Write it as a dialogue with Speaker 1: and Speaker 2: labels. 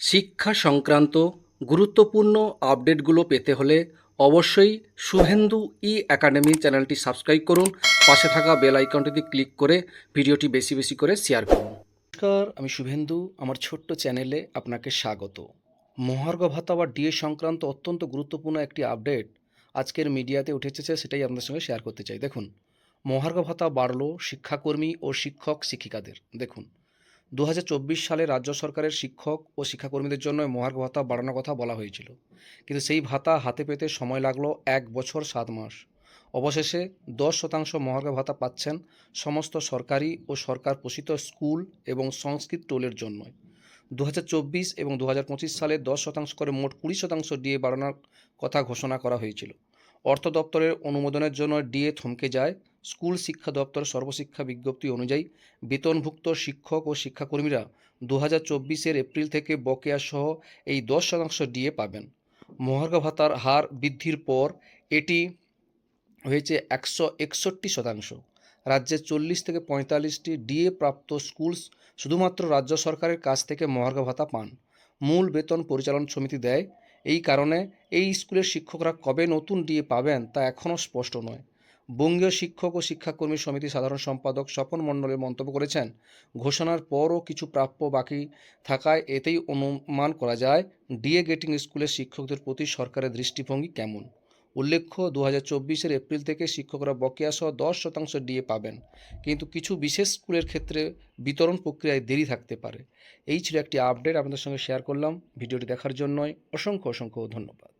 Speaker 1: শিক্ষা সংক্রান্ত গুরুত্বপূর্ণ আপডেটগুলো পেতে হলে অবশ্যই শুভেন্দু ই একাডেমি চ্যানেলটি সাবস্ক্রাইব করুন। পাশে থাকা বেল আইকনটিতে ক্লিক করে ভিডিওটি বেশি বেশি করে শেয়ার করুন। নমস্কার, আমি শুভেন্দু। আমার ছোট্ট চ্যানেলে আপনাকে স্বাগত। মহার্ঘ ভাতা বা ডিএ সংক্রান্ত অত্যন্ত গুরুত্বপূর্ণ একটি আপডেট আজকের মিডিয়াতে উঠেছে সেটাই আপনাদের সঙ্গে শেয়ার করতে চাই। দেখুন, মহার্ঘ ভাতা বাড়লো শিক্ষাকর্মী ও শিক্ষক শিক্ষিকাদের দেখুন দু হাজার চব্বিশ সালে রাজ্য সরকারের শিক্ষক ও শিক্ষাকর্মীদের জন্য মহার্ঘ ভাতা বাড়ানোর কথা বলা হয়েছিল। কিন্তু সেই ভাতা হাতে পেতে সময় লাগল এক বছর সাত মাস। অবশেষে দশ শতাংশ মহার্ঘ ভাতা পাচ্ছেন সমস্ত সরকারি ও সরকার পোষিত স্কুল এবং সংস্কৃত টোলের জন্য দু হাজার চব্বিশ এবং দু হাজার পঁচিশ সালে দশ শতাংশ করে মোট কুড়ি শতাংশ ডিএ বাড়ানোর কথা ঘোষণা করা হয়েছিল। অর্থ দপ্তরের অনুমোদনের জন্য ডিএ থমকে যায়। স্কুল শিক্ষা দপ্তর সর্বশিক্ষা বিজ্ঞপ্তি অনুযায়ী বেতনভুক্ত শিক্ষক ও শিক্ষাকর্মীরা দু হাজার চব্বিশের এপ্রিল থেকে বকেয়া সহ এই দশ শতাংশ ডিএ পাবেন। মহার্ঘ ভাতার হার বৃদ্ধির পর এটি হয়েছে একশো একষট্টি শতাংশ। রাজ্যের চল্লিশ থেকে পঁয়তাল্লিশটি ডিএ প্রাপ্ত স্কুল শুধুমাত্র রাজ্য সরকারের কাছ থেকে মহার্ঘ ভাতা পান। মূল বেতন পরিচালন সমিতি দেয় এই কারণে এই স্কুলের শিক্ষকরা কবে নতুন ডিএ পাবেন তা এখনও স্পষ্ট নয়। বঙ্গীয় শিক্ষক ও শিক্ষাকর্মী সমিতি সাধারণ সম্পাদক স্বপন মণ্ডলের মন্তব্য করেছেন, ঘোষণার পরও কিছু প্রাপ্য বাকি থাকায় এতেই অনুমান করা যায়, ডিএ গেটিং স্কুলের শিক্ষকদের প্রতি সরকারের দৃষ্টিভঙ্গি কেমন। উল্লেখ্য দু হাজার চব্বিশের এপ্রিল থেকে শিক্ষকরা বকেয়া সহ দশ শতাংশ ডিএ পাবেন। কিন্তু কিছু বিশেষ স্কুলের ক্ষেত্রে বিতরণ প্রক্রিয়ায় দেরি থাকতে পারে। এই ছিল একটি আপডেট আপনাদের সঙ্গে শেয়ার করলাম। ভিডিওটি দেখার জন্যই অসংখ্য অসংখ্য ধন্যবাদ।